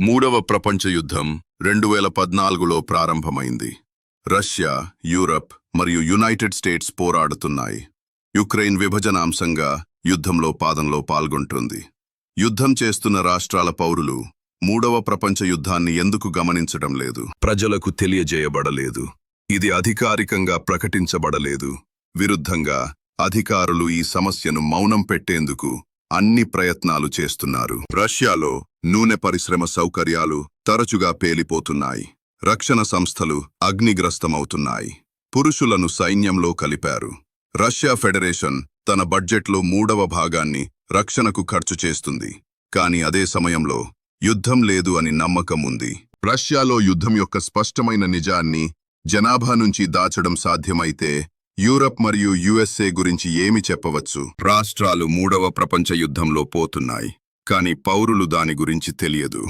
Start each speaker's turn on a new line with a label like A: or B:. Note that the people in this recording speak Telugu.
A: మూడవ ప్రపంచ యుద్ధం రెండు వేల పద్నాలుగులో ప్రారంభమైంది. రష్యా యూరప్ మరియు యునైటెడ్ స్టేట్స్ పోరాడుతున్నాయి. యుక్రెయిన్ విభజనాంశంగా యుద్ధంలో పాదంలో పాల్గొంటుంది. యుద్ధం చేస్తున్న రాష్ట్రాల పౌరులు మూడవ ప్రపంచ యుద్ధాన్ని ఎందుకు గమనించడం లేదు? ప్రజలకు తెలియజేయబడలేదు. ఇది అధికారికంగా ప్రకటించబడలేదు. విరుద్ధంగా అధికారులు ఈ సమస్యను మౌనం పెట్టేందుకు అన్ని ప్రయత్నాలు చేస్తున్నారు. రష్యాలో నూనె పరిశ్రమ సౌకర్యాలు తరచుగా పేలిపోతున్నాయి. రక్షణ సంస్థలు అగ్నిగ్రస్తమవుతున్నాయి. పురుషులను సైన్యంలో కలిపారు. రష్యా ఫెడరేషన్ తన బడ్జెట్లో మూడవ భాగాన్ని రక్షణకు ఖర్చు చేస్తుంది. కాని అదే సమయంలో యుద్ధం లేదు అని నమ్మకం ఉంది. రష్యాలో యుద్ధం యొక్క స్పష్టమైన నిజాన్ని జనాభా నుంచి దాచడం సాధ్యమైతే యూరప్ మరియు యుఎస్ఏ గురించి ఏమి చెప్పవచ్చు? రాష్ట్రాలు మూడవ ప్రపంచ యుద్ధంలో పోతున్నాయి. కాని పౌరులు దాని గురించి తెలియదు.